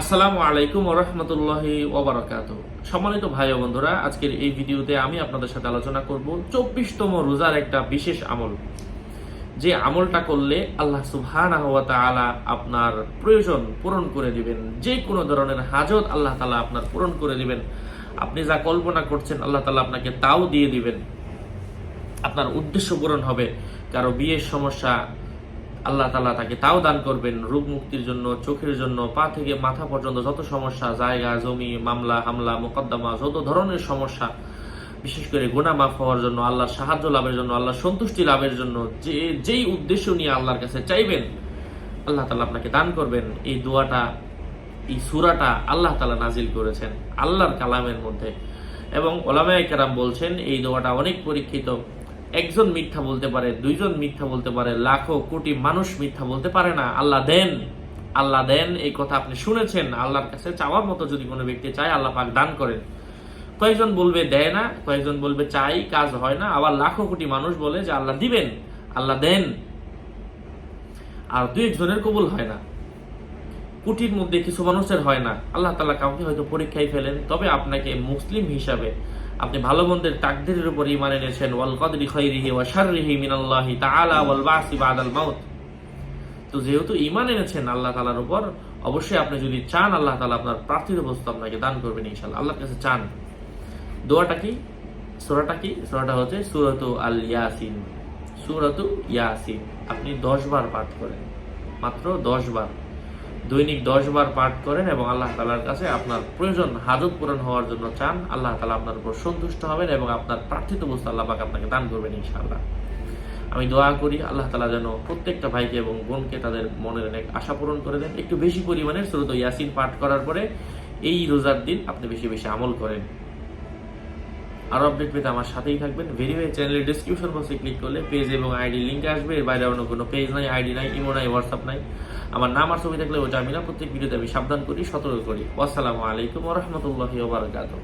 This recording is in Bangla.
আসসালামু আলাইকুম ওরহমতুল্লাহি ওবরাকাত সম্মানিত ভাই ও বন্ধুরা, আজকের এই ভিডিওতে আমি আপনাদের সাথে আলোচনা করব চব্বিশতম রোজার একটা বিশেষ আমল। যে আমলটা করলে আল্লাহ সুবহানাহু ওয়া তাআলা আপনার প্রয়োজন পূরণ করে দিবেন। যে কোনো ধরনের হাজত আল্লাহ তালা আপনার পূরণ করে দিবেন। আপনি যা কল্পনা করছেন, আল্লাহ তালা আপনাকে তাও দিয়ে দিবেন। আপনার উদ্দেশ্য পূরণ হবে। কারও বিয়ের সমস্যা আল্লাহ তালা তাকে তাও দান করবেন। রোগ মুক্তির জন্য, চোখের জন্য, পা থেকে মাথা পর্যন্ত যত সমস্যা, জায়গা, জমি, মামলা, হামলা, মোকদ্দমা, যত ধরনের সমস্যা, বিশেষ করে গুণা মাফ হওয়ার জন্য, আল্লাহর সাহায্য লাভের জন্য, আল্লাহর সন্তুষ্টি লাভের জন্য, যে, যেই উদ্দেশ্য নিয়ে আল্লাহর কাছে চাইবেন, আল্লাহ তালা আপনাকে দান করবেন। এই দোয়াটা, এই সুরাটা আল্লাহ তালা নাজিল করেছেন আল্লাহর কালামের মধ্যে। এবং ওলামায় কেরাম বলছেন, এই দোয়াটা অনেক পরীক্ষিত। একজন মিথ্যা বলতে পারে, দুইজন মিথ্যা বলতে পারে, লাখো কোটি মানুষ মিথ্যা বলতে পারে না। আল্লাহ দেন। আল্লাহ দেন, এই কথা আপনি শুনেছেন। আল্লাহর কাছে চাওয়ার মতো যদি কোনো ব্যক্তি চায়, আল্লাহ পাক দান করেন। কয়েকজন বলবে, দেয় না। কয়েকজন বলবে, চাই, কাজ হয় না। আবার লাখো কোটি মানুষ বলে যে আল্লাহ দিবেন। আল্লাহ দেন। আর দুই একজনের কবুল হয় না। কোটির মধ্যে কিছু মানুষের হয় না। আল্লাহ তালা কাউকে হয়তো পরীক্ষায় ফেলেন। তবে আপনাকে মুসলিম হিসাবে আপনি ভালো মন্দের তাকদিরের উপর ইমান এনেছেন, ওয়াল কদরি খৈরিহি ওয়া শাররিহি মিনাল্লাহি তাআলা ওয়াল বাসি বাদাল মাউত। তো যেহেতু ইমান এনেছেন আল্লাহ তাআলার উপর, অবশ্যই আপনি যদি চান, আল্লাহ তাআলা আপনার প্রার্থিত বস্তু আপনাকে দান করবেন ইনশাআল্লাহ। আল্লাহর কাছে চান। দোয়াটা কি? সূরাটা কি? সূরাটা হচ্ছে সূরাতু আল ইয়াসিন। সূরাতু ইয়াসিন। আপনি 10 বার পাঠ করেন। মাত্র 10 বার। দৈনিক দশ বার পাঠ করেন এবং আল্লাহ তালার কাছে আপনার প্রয়োজন হাজত পূরণ হওয়ার জন্য চান, আল্লাহ তালা আপনার উপর সন্তুষ্ট হবেন এবং আপনার প্রার্থিত বস্তু আল্লাহ পাক আপনাকে দান করবেন ইনশাআল্লাহ। আমি দোয়া করি আল্লাহ তালা যেন প্রত্যেকটা ভাইকে এবং বোনকে তাদের মনের অনেক আশা পূরণ করে দেন। একটু বেশি পরিমাণে শ্রোত ইয়াসিন পাঠ করার পরে এই রোজার দিন আপনি বেশি বেশি আমল করেন। আরও আপডেট পেতে আমার সাথেই থাকবেন। ভেরিফাই চ্যানেলের ডিসক্রিপশন বক্সে ক্লিক করলে পেজ এবং আইডি লিঙ্ক আসবে। এর বাইরে অন্য কোনো পেজ নাই আইডি নাই ইমো নাই হোয়াটসঅ্যাপ নাই। আমার নাম আর ছবি থাকলে ওটা আমি না, প্রত্যেক ভিডিওতে আমি সাবধান করি, সতর্ক করি। আসসালামু আলাইকুম রহমতুল্লাহি ওবরাকাতুহ